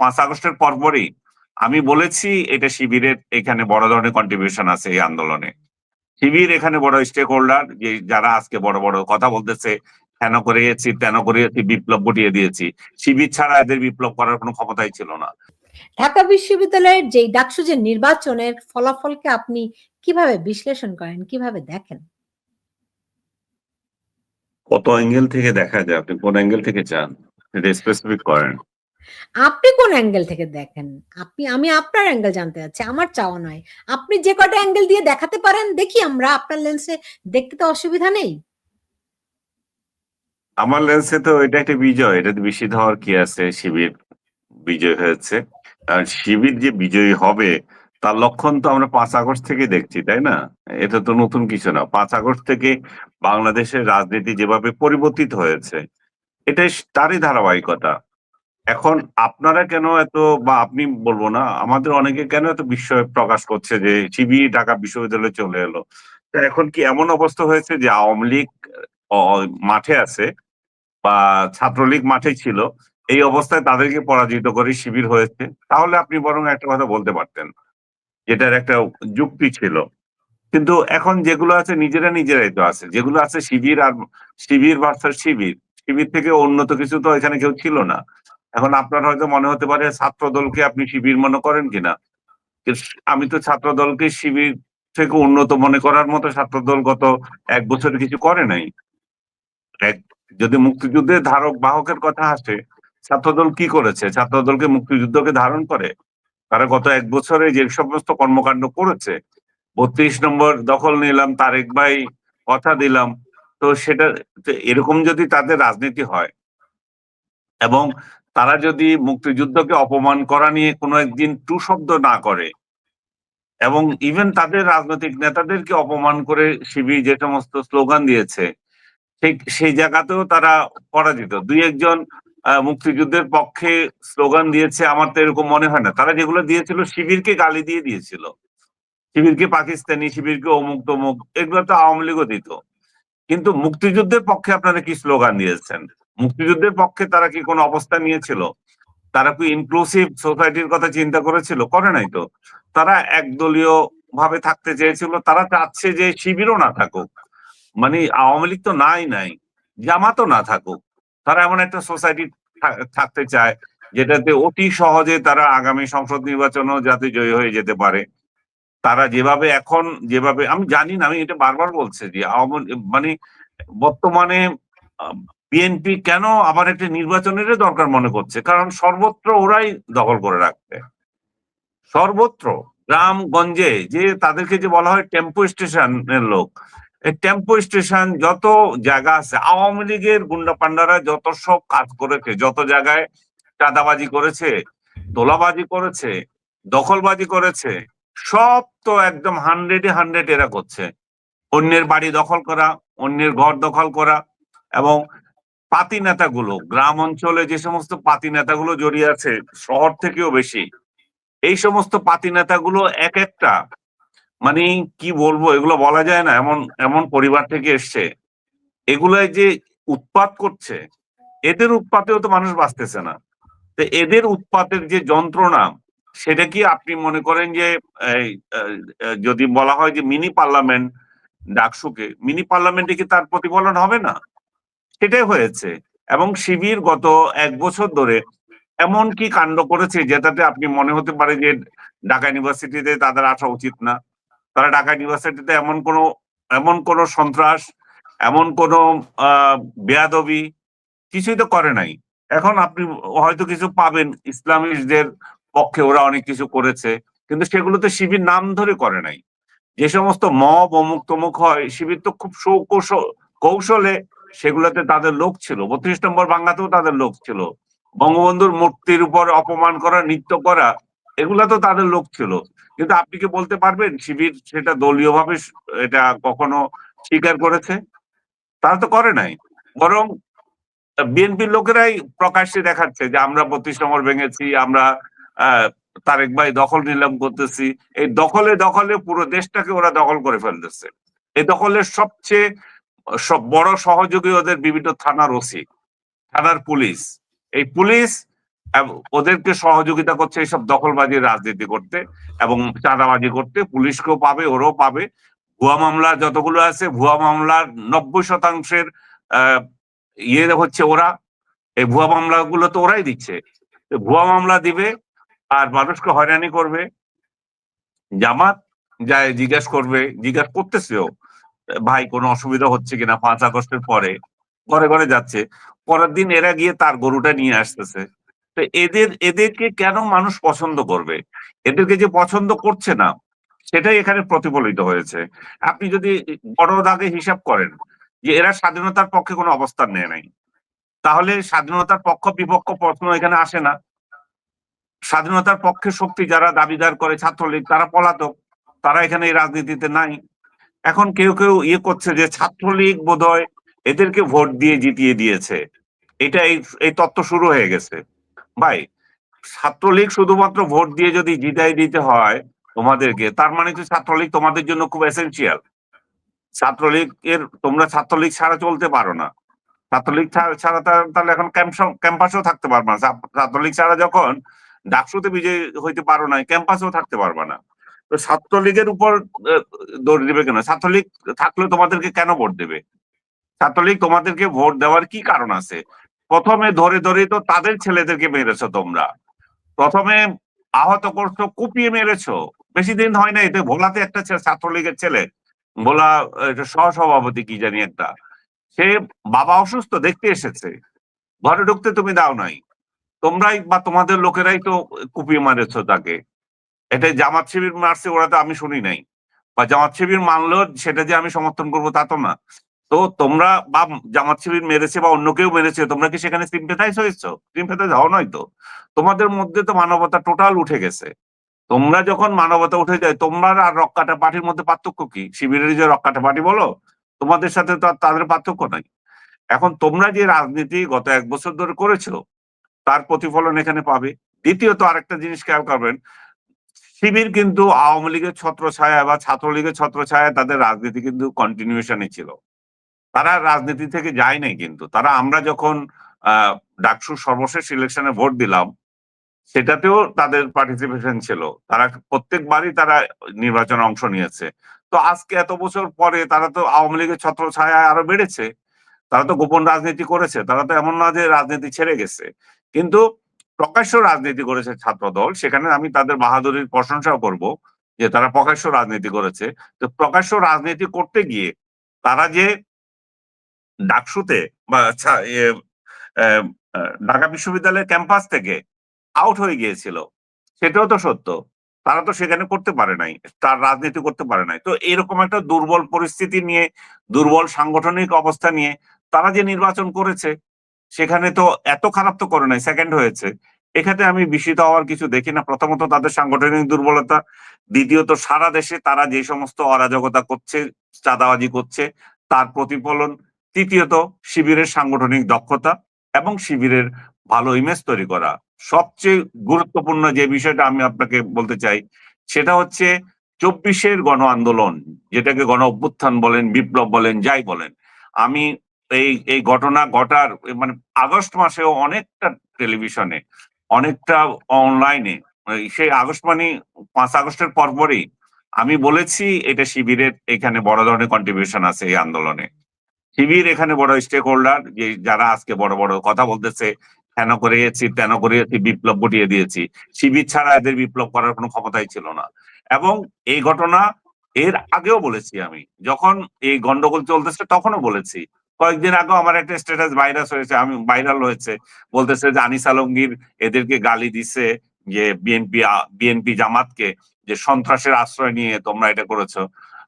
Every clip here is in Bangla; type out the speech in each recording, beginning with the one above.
পাঁচ আগস্টের পরপরই আমি বলেছি এটা শিবিরের এখানে বড় ধরনের কন্ট্রিবিউশন আছে এই আন্দোলনে। শিবির এখানে বড় স্টেক হোল্ডার যে যারা আজকে বড় বড় কথা বলতেছে কেন করেছি তেন করেছি বিপ্লব ঘটিয়ে দিয়েছি। শিবির ছাড়া এদের বিপ্লব করার কোনো ক্ষমতাই ছিল না। ঢাকা বিশ্ববিদ্যালয়ের যে ডাকসু যে নির্বাচনের ফলাফলকে আপনি কীভাবে বিশ্লেষণ করেন কীভাবে দেখেন? কত অ্যাঙ্গেল থেকে দেখা যায়? আপনি কোন অ্যাঙ্গেল থেকে চান? এটা স্পেসিফিক করেন। আপনি কোন অ্যাঙ্গেল থেকে দেখেন? আপনি, আমি আপনার অ্যাঙ্গেল জানতে চাচ্ছি আমার চাওয়া নয়। আপনি যে কটা অ্যাঙ্গেল দিয়ে দেখাতে পারেন, দেখি আমরা আপনার লেন্সে দেখতে তো অসুবিধা নেই। আমার লেন্সে তো এটা একটা বিজয়, এটা বেশি ধর কি আছে? শিবির বিজয় হয়েছে। আর শিবির যে বিজয়ী হবে, তার লক্ষণ তো আমরা পাঁচ আগস্ট থেকে দেখছি, তাই না? এটা তো নতুন কিছু না। পাঁচ আগস্ট থেকে বাংলাদেশের রাজনীতি যেভাবে পরিবর্তিত হয়েছে, এটাই তারই ধারাবাহিকতা। এখন আপনারা কেন এত, বা আপনি বলব না, আমাদের অনেকে কেন এত বিস্ময় প্রকাশ করছে যে শিবির ঢাকা বিশ্ববিদ্যালয়ে চলে এলো? তা এখন কি এমন অবস্থা হয়েছে যে আওয়ামী লীগ মাঠে আছে বা ছাত্রলীগ মাঠে ছিল, এই অবস্থায় তাদেরকে পরাজিত করে শিবির হয়েছে? তাহলে আপনি বরং একটা কথা বলতে পারতেন, যেটার একটা যুক্তি ছিল। কিন্তু এখন যেগুলো আছে নিজেরা নিজেরাই তো আছে। যেগুলো আছে শিবির আর, শিবির ভার্সাস শিবির শিবির থেকে উন্নত কিছু তো এখানে কেউ ছিল না। এখন আপনার হয়তো মনে হতে পারে ছাত্র দলকে আপনি শিবির মনে করেন কিনা? আমি তো ছাত্র দলকে শিবির থেকে উন্নত মনে করার মতো ছাত্র দল গত এক বছরে কিছু করে নাই। যদি মুক্তিযুদ্ধের ধারক বাহকের কথা আসে, ছাত্রদল কি করেছে? ছাত্রদলকে মুক্তিযুদ্ধকে ধারণ করে? তারা গত এক বছরে যে সমস্ত কর্মকাণ্ড করেছে, বত্রিশ নম্বর দখল নিলাম, তারেক ভাই কথা দিলাম, তো সেটা এরকম যদি তাদের রাজনীতি হয়, এবং তারা যদি মুক্তিযুদ্ধকে অপমান করা নিয়ে কোনো একদিন টু শব্দ না করে, এবং ইভেন তাদের রাজনৈতিক নেতাদেরকে অপমান করে শিবির যে সমস্ত স্লোগান দিয়েছে সেই জায়গাতেও তারা পরাজিত। দুই একজন মুক্তিযুদ্ধের পক্ষে স্লোগান দিয়েছে, আমার তো এরকম মনে হয় না। তারা যেগুলো দিয়েছিল শিবিরকে গালি দিয়ে দিয়েছিল। শিবিরকে পাকিস্তানি, শিবিরকে অমুক তমুক, এগুলো তো আওয়ামী লীগও দিত। কিন্তু মুক্তিযুদ্ধের পক্ষে আপনারা কি স্লোগান দিয়েছেন? মুক্তিযুদ্ধের পক্ষে তারা কি কোনো অবস্থা নিয়েছিল? তারা কি ইনক্লুসিভ সোসাইটির কথা চিন্তা করেছিল? করে নাই তো। তারা একদলীয় ভাবে থাকতে চেয়েছিল। তারা চাচ্ছে যে শিবিরও না থাকুক। মানে আওয়ামী লীগ তো নাই নাই, জামাতও না থাকুক। তারা এমন একটা সোসাইটি থাকতে চায়, যেটাতে অতি সহজে তারা আগামী সংসদ নির্বাচনও যাতে জয়ী হয়ে যেতে পারে। তারা যেভাবে এখন, যেভাবে, আমি জানি না, আমি এটা বারবার বলছি যে আওয়ামী মানে বর্তমানে বিএনপি কেন আবার একটি নির্বাচনের দরকার মনে করছে? কারণ সর্বত্র ওরাই দখল করে রাখবে। সর্বত্র। গ্রাম গঞ্জে যে তাদেরকে যে বলা হয় টেম্পো স্টেশনের লোক, এই টেম্পো স্টেশন যত জায়গা আছে, আওয়ামী লীগের গুন্ডা পান্ডারা যত সব কাজ করেছে, যত জায়গায় চাঁদাবাজি করেছে, তোলাবাজি করেছে, দখলবাজি করেছে, সব তো একদম হান্ড্রেডে হান্ড্রেড এরা করছে। অন্যের বাড়ি দখল করা, অন্যের ঘর দখল করা এবং পাতি নেতাগুলো, গ্রাম অঞ্চলে যে সমস্ত পাতি নেতাগুলো জড়িয়ে আছে, শহর থেকেও বেশি, এই সমস্ত পাতি নেতাগুলো এক একটা মানে কি বলব, এগুলো বলা যায় না, এমন এমন পরিবার থেকে এসছে, এগুলাই যে উৎপাত করছে, এদের উৎপাতেও তো মানুষ বাঁচতেছে না, তো এদের উৎপাতের যে যন্ত্রণা, সেটা কি আপনি মনে করেন যে যদি বলা হয় যে মিনি পার্লামেন্ট, ডাকসুকে, মিনি পার্লামেন্টে কি তার প্রতিফলন হবে না? সেটাই হয়েছে। এবং শিবির গত এক বছর ধরে এমন কি কাণ্ড করেছে যেটাতে আপনি মনে হতে পারে যে ঢাকা ইউনিভার্সিটিতে তাদের আসা উচিত না। তারা ঢাকা ইউনিভার্সিটিতে এমন কোন এমন কোন সন্ত্রাস, এমন কোন বেয়াদবি কিছুই তো করে নাই। এখন আপনি হয়তো কিছু পাবেন ইসলামিস্টদের পক্ষে ওরা অনেক কিছু করেছে, কিন্তু সেগুলোতে শিবির নাম ধরে করে নাই। যে সমস্ত মব অমুক তমুক হয়, শিবির তো খুব কৌশলে সেগুলোতে তাদের লোক ছিল। বত্রিশ নম্বর বাংলাতেও তাদের লোক ছিল। বঙ্গবন্ধুর মূর্তির উপর অপমান করা, নৃত্য করা এগুলা তো তাদের লোক ছিল। কিন্তু আপনি কি বলতে পারবেন শিবির সেটা দলীয়ভাবে এটা কখনো স্বীকার করেছে? তারা তো করে নাই। বরং বিএনপির লোকেরাই প্রকাশ্যে দেখাচ্ছে যে আমরা বত্রিশ নম্বর ভেঙেছি, আমরা তারেক ভাই দখল নিলাম করতেছি। এই দখলে দখলে পুরো দেশটাকে ওরা দখল করে ফেলতেছে। এই দখলের সবচেয়ে সব বড় সহযোগী ওদের বিভিন্ন থানার ওসি, থানার পুলিশ। এই পুলিশ ওদেরকে সহযোগিতা করছে এইসব দখলবাজি রাজনীতি করতে এবং চাঁদাবাজি করতে। পুলিশকেও পাবে, ওরাও পাবে। ভুয়া মামলা যতগুলো আছে, ভুয়া মামলার নব্বই শতাংশের ইয়ে হচ্ছে ওরা। এই ভুয়া মামলাগুলো তো ওরাই দিচ্ছে। ভুয়া মামলা দিবে আর মানুষকে হয়রানি করবে। জামাত যায় জিজ্ঞাসা করবে, জিজ্ঞাসা করতেছেও ভাই, কোনো অসুবিধা হচ্ছে কিনা? পাঁচ আগস্টের পরে। ঘরে ঘরে যাচ্ছে। পরের দিন এরা গিয়ে তার গরুটা নিয়ে আসতেছে। তো এদের, এদেরকে কেন মানুষ পছন্দ করবে? এদেরকে যে পছন্দ করছে না, সেটাই এখানে প্রতিফলিত হয়েছে। আপনি যদি বড় দাগে হিসাব করেন যে এরা স্বাধীনতার পক্ষে কোনো অবস্থান নেয় নাই, তাহলে স্বাধীনতার পক্ষ, বিপক্ষ প্রশ্ন এখানে আসে না। স্বাধীনতার পক্ষে শক্তি যারা দাবিদার করে ছাত্রলীগ, তারা পলাতক। তারা এখানে এই রাজনীতিতে নাই। এখন কেউ কেউ ইয়ে করছে যে ছাত্রলীগ বোধহয় এদেরকে ভোট দিয়ে জিতিয়ে দিয়েছে। এটা এই এই তত্ত্ব শুরু হয়ে গেছে। ভাই, ছাত্রলীগ শুধুমাত্র ভোট দিয়ে যদি জিতাই দিতে হয় তোমাদেরকে, তার মানে তো ছাত্রলীগ তোমাদের জন্য খুব এসেন্সিয়াল ছাত্রলীগ এর তোমরা ছাত্রলীগ ছাড়া চলতে পারো না। ছাত্রলীগ ছাড়া তাহলে এখন ক্যাম্প- ক্যাম্পাসেও থাকতে পারবে না। ছাত্রলীগ ছাড়া যখন ডাকসুতে বিজয়ী হইতে পারো না, ক্যাম্পাসেও থাকতে পারবে না। তো ছাত্রলীগের উপর দৌড় দিবে কেন? ছাত্রলীগ থাকলে তোমাদেরকে কেন ভোট দেবে? ছাত্রলীগ তোমাদেরকে ভোট দেওয়ার কি কারণ আছে? প্রথমে ধরে ধরে তো তাদের ছেলেদেরকে মেরেছো তোমরা। প্রথমে আহত করছ, কুপিয়ে মেরেছো। বেশি দিন হয় না এতে ভোলাতে একটা ছে- ছাত্রলীগের ছেলে, ভোলা সহসভাপতি কি জানি একটা, সে বাবা অসুস্থ, দেখতে এসেছে। ঘরে ঢুকতে তুমি দাও নাই। তোমরাই বা তোমাদের লোকেরাই তো কুপিয়ে মারেছো তাকে। এটা জামাত শিবির মারছে, ওরা তো আমি শুনি নাই। বা জামাত শিবির মানলেও সেটা যে আমি সমর্থন করব তা তো না। তো তোমরা বা জামাত শিবির মেরেছে বা অন্য কেউ মেরেছে, তোমরা কি সেখানে সিম্পেথাইজ হয়েছো সিম্পেথাইজ হও নয় তো। তোমাদের মধ্যে তো মানবতা টোটাল উঠে গেছে। তোমরা যখন মানবতা উঠে যায়, তোমরা আর রক্কাটা পার্টির মধ্যে পার্থক্য কি? শিবিরের যে রক্কাটা পার্টি বলো, তোমাদের সাথে তো আর তাদের পার্থক্য নাই। এখন তোমরা যে রাজনীতি গত এক বছর ধরে করেছ, তার প্রতিফলন এখানে পাবে। দ্বিতীয়ত আরেকটা জিনিস খেয়াল করবেন শিবির কিন্তু আওয়ামী লীগের ছত্রছায়া বা ছাত্রলীগের ছত্রছায়া তাদের রাজনীতি কিন্তু কন্টিনিউশনই ছিল। তারা রাজনীতি থেকে যায় নাই কিন্তু। তারা আমরা যখন আহ ডাকসুর সর্বশেষ ইলেকশনে ভোট দিলাম, সেটাতেও তাদের পার্টিসিপেশন ছিল। তারা প্রত্যেকবারই তারা নির্বাচনে অংশ নিয়েছে। তো আজকে এত বছর পরে তারা তো আওয়ামী লীগের ছত্রছায়া আরও বেড়েছে। তারা তো গোপন রাজনীতি করেছে। তারা তো এমন না যে রাজনীতি ছেড়ে গেছে। কিন্তু প্রকাশ্য রাজনীতি করেছে ছাত্র দল সেখানে আমি তাদের বাহাদুরির প্রশংসাও করব যে তারা প্রকাশ্য রাজনীতি করেছে। তো প্রকাশ্য রাজনীতি করতে গিয়ে তারা যে ডাকসুতে বা আহ, ঢাকা বিশ্ববিদ্যালয়ের ক্যাম্পাস থেকে আউট হয়ে গিয়েছিল সেটাও তো সত্য। তারা তো সেখানে করতে পারে নাই তার রাজনীতি করতে পারে নাই। তো এরকম একটা দুর্বল পরিস্থিতি নিয়ে দুর্বল সাংগঠনিক অবস্থা নিয়ে তারা যে নির্বাচন করেছে সেখানে তো এত খারাপ তো করে নাই সেকেন্ড হয়েছে। এখানে আমি বিস্মিত হওয়ার কিছু দেখি না। প্রথমত তাদের সাংগঠনিক দুর্বলতা, দ্বিতীয়ত সারা দেশে তারা যে সমস্ত অরাজকতা করছে, চাঁদাবাজি করছে, তার প্রতিফলন, তৃতীয়ত শিবিরের সাংগঠনিক দক্ষতা এবং শিবিরের ভালো ইমেজ তৈরি করা। সবচেয়ে গুরুত্বপূর্ণ যে বিষয়টা আমি আপনাকে বলতে চাই, সেটা হচ্ছে চব্বিশের গণ আন্দোলন, যেটাকে গণ অভ্যুত্থান বলেন, বিপ্লব বলেন, যাই বলেন। আমি এই এই ঘটনা ঘটার মানে আগস্ট মাসেও অনেকটা টেলিভিশনে, অনেকটা অনলাইনে সেই আগস্ট মানে পাঁচ আগস্টের পরপরই আমি বলেছি, এটা শিবিরের এখানে বড় ধরনের কন্ট্রিবিউশন আছে এই আন্দোলনে। শিবির এখানে বড় স্টেক হোল্ডার যে যারা আজকে বড় বড় কথা বলতেছে, কেন করিয়েছি তেন করেছি বিপ্লব ঘটিয়ে দিয়েছি। শিবির ছাড়া এদের বিপ্লব করার কোনো ক্ষমতাই ছিল না। এবং এই ঘটনা এর আগেও বলেছি আমি, যখন এই গন্ডগোল চলতেছে তখনও বলেছি। কয়েকদিন আগে আমার একটা স্ট্যাটাস ভাইরাস হয়েছে, আমি ভাইরাল হয়েছে। বলতেছে যে আনিস আলমগীর এদেরকে গালি দিছে যে বিএনপি বিএনপি জামাতকে, যে সন্ত্রাসের আশ্রয় নিয়ে তোমরা এটা করেছ।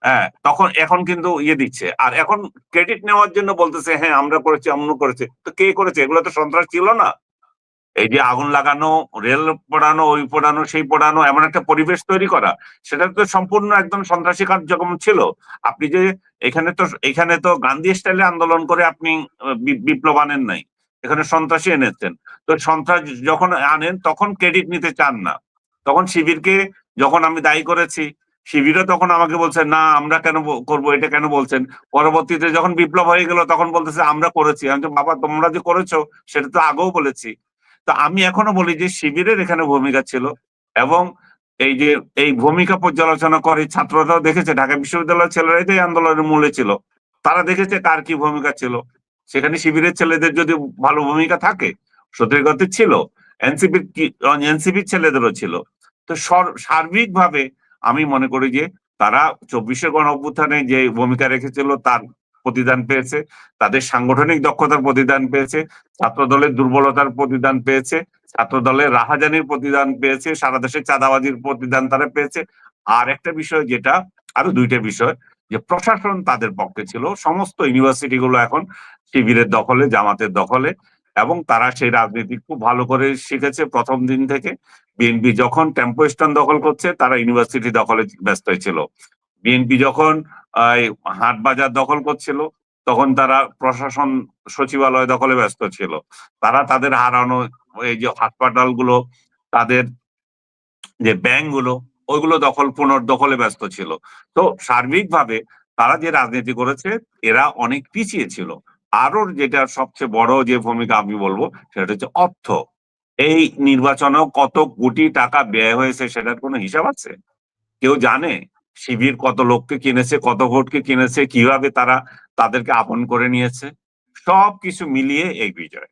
হ্যাঁ তখন, এখন কিন্তু ইয়ে দিচ্ছে। আর এখন ক্রেডিট নেওয়ার জন্য বলতেছে হ্যাঁ আমরা করেছি অমন করেছে। তো কে করেছে? এগুলো তো সন্ত্রাস ছিল না। এই যে আগুন লাগানো, রেল পোড়ানো, ওই পোড়ানো, সেই পোড়ানো, এমন একটা পরিবেশ তৈরি করা, সেটা তো সম্পূর্ণ একদম সন্ত্রাসী কার্যক্রম ছিল। আপনি যে এখানে তো এখানে তো গান্ধী স্টাইলে আন্দোলন করে আপনি বিপ্লব আনেন নাই। এখানে সন্ত্রাসী এনেছেন। তো সন্ত্রাস যখন আনেন, তখন ক্রেডিট নিতে চান না। তখন শিবিরকে যখন আমি দায়ী করেছি, শিবিরও তখন আমাকে বলছে, না, আমরা কেন করব? এটা কেন বলছেন? পরবর্তীতে যখন বিপ্লব হয়ে গেল, তখন বলতেছে, আমরা করেছি। আমি বাবা, তোমরা যে করেছ, সেটা তো আগেও বলেছি। তা আমি এখনও বলি যে শিবিরের এখানে ভূমিকা ছিল এবং এই যে, এই ভূমিকা পর্যালোচনা করে ছাত্ররাও দেখেছে, ঢাকা বিশ্ববিদ্যালয়ের ছেলেরাই তো এই আন্দোলনের মূলে ছিল। তারা দেখেছে কার কি ভূমিকা ছিল। সেখানে শিবিরের ছেলেদের যদি ভালো ভূমিকা থাকে সত্যি ছিল। এনসিপির এনসিপির ছেলেদেরও ছিল। তো সার্বিকভাবে আমি মনে করি যে তারা চব্বিশে গণ অভ্যুত্থানে যে ভূমিকা রেখেছিল, তার প্রতিদান পেয়েছে, তাদের সাংগঠনিক দক্ষতার প্রতিদান পেয়েছে ছাত্র দলের দুর্বলতার প্রতিদান পেয়েছে ছাত্র দলের রাহাজানির প্রতিদান পেয়েছে, সারা দেশে চাঁদাবাজির প্রতিদান তারা পেয়েছে। আর একটা বিষয় যেটা, আরও দুইটা বিষয়, যে প্রশাসন তাদের পক্ষে ছিল, সমস্ত ইউনিভার্সিটি গুলো এখন শিবিরের দখলে, জামাতের দখলে, এবং তারা সেই রাজনীতি খুব ভালো করে শিখেছে প্রথম দিন থেকে। বিএনপি যখন টেম্পো স্ট্যান্ড দখল করছে, তারা ইউনিভার্সিটি দখলে ব্যস্ত ছিল। বিএনপি যখন হাট বাজার দখল করছিল, তখন তারা প্রশাসন সচিবালয় দখলে ব্যস্ত ছিল। তারা তাদের হারানো এই যে হাসপাতালগুলো তাদের যে ব্যাংকগুলো, ওইগুলো দখল, পুনর্দখলে ব্যস্ত ছিল। তো সার্বিকভাবে তারা যে রাজনীতি করেছে, এরা অনেক পিছিয়ে ছিল। আরও যেটা সবচেয়ে বড় যে ভূমিকা আমি বলব, সেটা হচ্ছে অর্থ। এই নির্বাচনেও কত কোটি টাকা ব্যয় হয়েছে, সেটার কোনো হিসাব আছে? কেউ জানে? শিবির কত লোককে কিনেছে, কত ভোটকে কিনেছে, কীভাবে তারা তাদেরকে আপন করে নিয়েছে সব কিছু মিলিয়ে এই বিজয়।